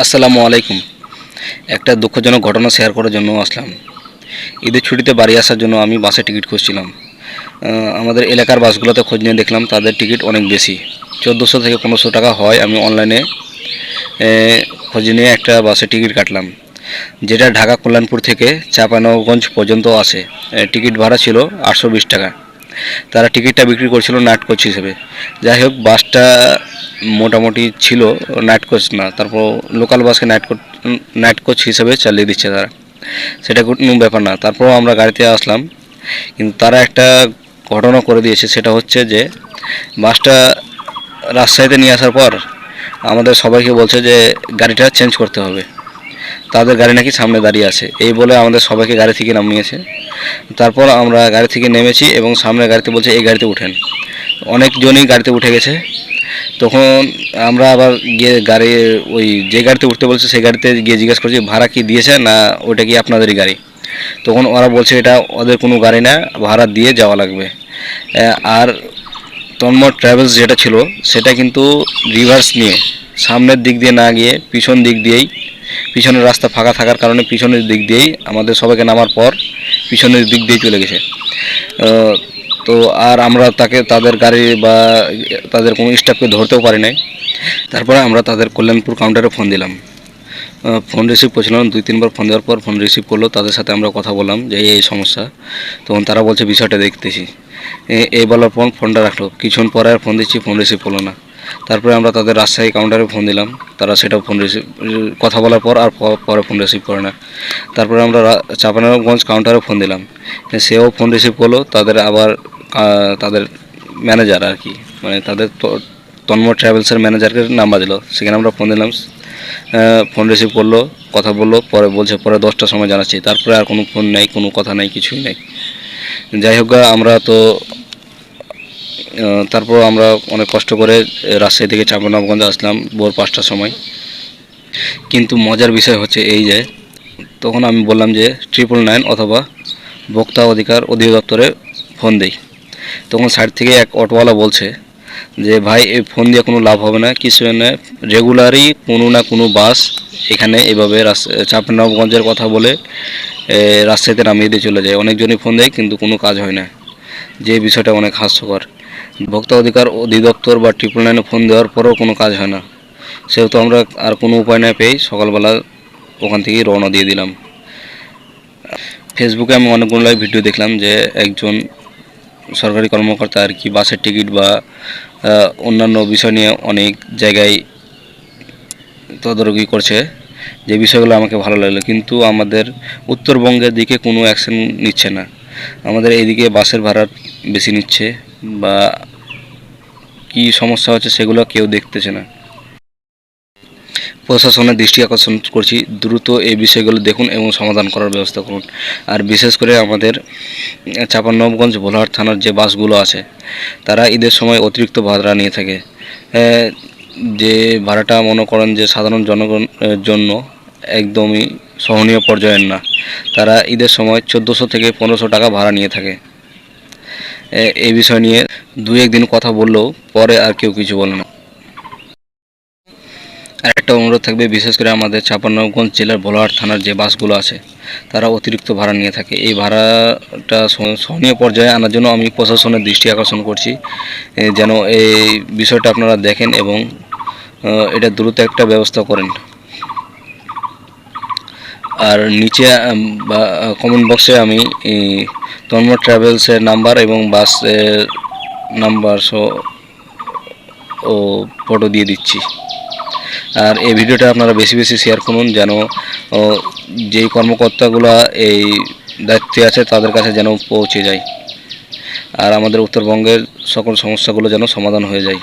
আসসালামু আলাইকুম। একটা দুঃখজনক ঘটনা শেয়ার করার জন্য আসলাম। ঈদের ছুটিতে বাড়ি আসার জন্য আমি বাসে টিকিট খুঁজছিলাম। আমাদের এলাকার বাসগুলোতে খোঁজ নিয়ে দেখলাম তাদের টিকিট অনেক বেশি। চোদ্দোশো থেকে পনেরোশো টাকা হয় আমি অনলাইনে খোঁজ নিয়ে একটা বাসে টিকিট কাটলাম, যেটা ঢাকা কল্যাণপুর থেকে চাঁপানগঞ্জ পর্যন্ত আসে টিকিট ভাড়া ছিল আটশো বিশ টাকা। তারা টিকিটটা বিক্রি করছিল কোচ হিসেবে। যাই হোক, বাসটা মোটামুটি ছিল নাইট কোচ না, তারপর লোকাল বাসকে নাইট কোচ নাইট কোচ হিসেবে চালিয়ে দিচ্ছে তারা। সেটা কোনো ব্যাপার না। তারপর আমরা গাড়িতে আসলাম, কিন্তু তারা একটা ঘটনা করে দিয়েছে, সেটা হচ্ছে যে বাসটা রাজশাহীতে নিয়ে আসার পর আমাদের সবাইকে বলছে যে গাড়িটা চেঞ্জ করতে হবে। তাদের গাড়ি নাকি সামনে দাঁড়িয়ে আছে। এই বলে আমাদের সবাইকে গাড়ি থেকে নামিয়েছে। তারপর আমরা গাড়ি থেকে নেমেছি এবং সামনে গাড়িতে বলছে, এই গাড়িতে উঠেন। অনেকজনই গাড়িতে উঠে গেছে। তখন আমরা আবার গিয়ে গাড়ি, ওই যে গাড়িতে উঠতে বলছে সেই গাড়িতে গিয়ে জিজ্ঞেস করছি, ভাড়া কি দিয়েছে না ওটা কি আপনাদেরই গাড়ি? তখন ওরা বলছে এটা ওদের কোনো গাড়ি না, ভাড়া দিয়ে যাওয়া লাগবে। আর তন্ময় ট্রাভেলস যেটা ছিল, সেটা কিন্তু রিভার্স নিয়ে, সামনের দিক দিয়ে না গিয়ে পিছন দিক দিয়েই, পিছনের রাস্তা ফাঁকা থাকার কারণে পিছনের দিক দিয়েই আমাদের সবাইকে নামার পর পিছনের দিক দিয়ে চলে গেছে। তো আর আমরা তাকে, তাদের গাড়ি বা তাদের কোনো স্টাফকে ধরতেও পারি নাই। তারপরে আমরা তাদের কল্যাণপুর কাউন্টারে ফোন দিলাম। ফোন রিসিভ করছিলাম, দুই, তিনবার ফোন দেওয়ার পর ফোন রিসিভ করল, তাদের সাথে আমরা কথা বললাম যে এই সমস্যা। তখন তারা বলছে বিষয়টা দেখতেছি। এই বলার পর ফোনটা রাখল। কিছুক্ষণ পরে আর ফোন দিচ্ছি ফোন রিসিভ করল না। তারপরে আমরা তাদের রাজশাহী কাউন্টারে ফোন দিলাম। তারা সেটাও ফোন রিসিভ কথা বলার পর আর পরে ফোন রিসিভ করে না। তারপরে আমরা চাঁপানগঞ্জ কাউন্টারে ফোন দিলাম। সেও ফোন রিসিভ করল, তাদের আবার তাদের ম্যানেজার আর কি মানে তাদের তন্ময় ট্রাভেলসের ম্যানেজারকে নাম্বার দিল। সেখানে আমরা ফোন দিলাম। ফোন রিসিভ করল, কথা বলল, পরে বলছে, পরে দশটার সময় জানাচ্ছি। তারপরে আর কোনো ফোন নেই, কোনো কথা নেই, কিছুই নেই। যাই হোক আমরা তো তারপর আমরা অনেক কষ্ট করে রাজশাহী থেকে চাঁপানগঞ্জে আসলাম ভোর পাঁচটার সময়। কিন্তু মজার বিষয় হচ্ছে এই যে, তখন আমি বললাম যে ট্রিপল নাইন অথবা ভোক্তা অধিকার অধিদপ্তরে ফোন দেই। তখন সাইড থেকে এক অটোওয়ালা বলছে যে, ভাই, এই ফোন দিয়ে কোনো লাভ হবে না, কিছু না রেগুলারই কোনো না কোনো বাস এখানে এভাবে চাঁপানগঞ্জের কথা বলে রাজশাহীতে নামিয়ে দিয়ে চলে যায়। অনেকজনই ফোন দেয়, কিন্তু কোনো কাজ হয় না। যে বিষয়টা অনেক হাস্যকর। ভোক্তা অধিকার অধিদপ্তর বা ট্রিপল নাইনে ফোন দেওয়ার পরেও কোনো কাজ হয় না। সেহেতু আমরা আর কোনো উপায় না পেয়ে সকালবেলা ওখান থেকেই রওনা দিয়ে দিলাম। ফেসবুকে আমি অনেকগুলো ভিডিও দেখলাম যে একজন সরকারি কর্মকর্তা আর কি বাসের টিকিট বা অন্যান্য বিষয় নিয়ে অনেক জায়গায় তদারকি করছে। যে বিষয়গুলো আমাকে ভালো লাগল। কিন্তু আমাদের উত্তরবঙ্গের দিকে কোনো অ্যাকশন নিচ্ছে না। আমাদের এইদিকে বাসের ভাড়া বেশি নিচ্ছে। বা কি সমস্যা হচ্ছে সেগুলো কেউ দেখতেছে না। প্রশাসনের দৃষ্টি আকর্ষণ করছি, দ্রুত এই বিষয়গুলো দেখুন এবং সমাধান করার ব্যবস্থা করুন। আর বিশেষ করে আমাদের চাপানবগঞ্জ ভোলাহাট থানার যে বাসগুলো আছে, তারা ঈদের সময় অতিরিক্ত ভাড়া নিয়ে থাকে। যে ভাড়াটা মনে করেন যে সাধারণ জনগণের জন্য একদমই সহনীয় পর্যায়ের না। তারা ঈদের সময় চোদ্দোশো থেকে পনেরোশো টাকা ভাড়া নিয়ে থাকে। এই বিষয় নিয়ে দুই একদিন কথা বললেও পরে আর কেউ কিছু বলে না। আর একটা অনুরোধ থাকবে, বিশেষ করে আমাদের ছাপান্নগঞ্জ জেলার ভোলাহাট থানার যে বাসগুলো আছে, তারা অতিরিক্ত ভাড়া নিয়ে থাকে। এই ভাড়াটা সহনীয় পর্যায়ে আনার জন্য আমি প্রশাসনের দৃষ্টি আকর্ষণ করছি। যেন এই বিষয়টা আপনারা দেখেন এবং এটা দ্রুত একটা ব্যবস্থা করেন। আর নিচে কমেন্ট বক্সে আমি তন্ময় ট্রাভেলসের নাম্বার এবং বাসের নাম্বার সহ, ও ফটো দিয়ে দিচ্ছি। আর এই ভিডিওটা আপনারা বেশি বেশি শেয়ার করুন যেন যেই কর্মকর্তাগুলো এই দায়িত্বে আছে তাদের কাছে যেন পৌঁছে যায়। আর আমাদের উত্তরবঙ্গের সকল সমস্যাগুলো যেন সমাধান হয়ে যায়।